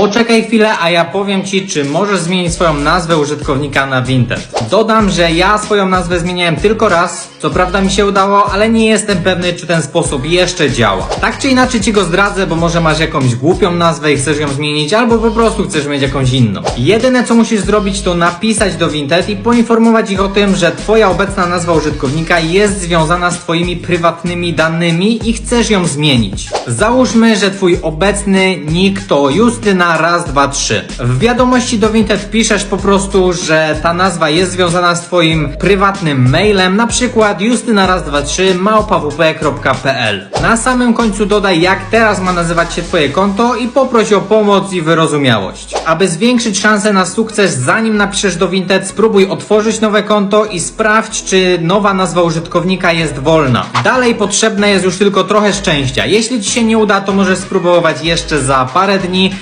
Poczekaj chwilę, a ja powiem Ci, czy możesz zmienić swoją nazwę użytkownika na Vinted. Dodam, że ja swoją nazwę zmieniałem tylko raz, co prawda mi się udało, ale nie jestem pewny, czy ten sposób jeszcze działa. Tak czy inaczej Ci go zdradzę, bo może masz jakąś głupią nazwę i chcesz ją zmienić, albo po prostu chcesz mieć jakąś inną. Jedyne co musisz zrobić, to napisać do Vinted i poinformować ich o tym, że Twoja obecna nazwa użytkownika jest związana z Twoimi prywatnymi danymi i chcesz ją zmienić. Załóżmy, że Twój obecny nick to Justyna raz, dwa, trzy. W wiadomości do Vinted piszesz po prostu, że ta nazwa jest związana z Twoim prywatnym mailem, na przykład justyna raz, dwa, trzy małpawp.pl. Na samym końcu dodaj, jak teraz ma nazywać się Twoje konto i poproś o pomoc i wyrozumiałość. Aby zwiększyć szanse na sukces, zanim napiszesz do Vinted, spróbuj otworzyć nowe konto i sprawdź, czy nowa nazwa użytkownika jest wolna. Dalej potrzebne jest już tylko trochę szczęścia. Jeśli Ci się nie uda, to możesz spróbować jeszcze za parę dni.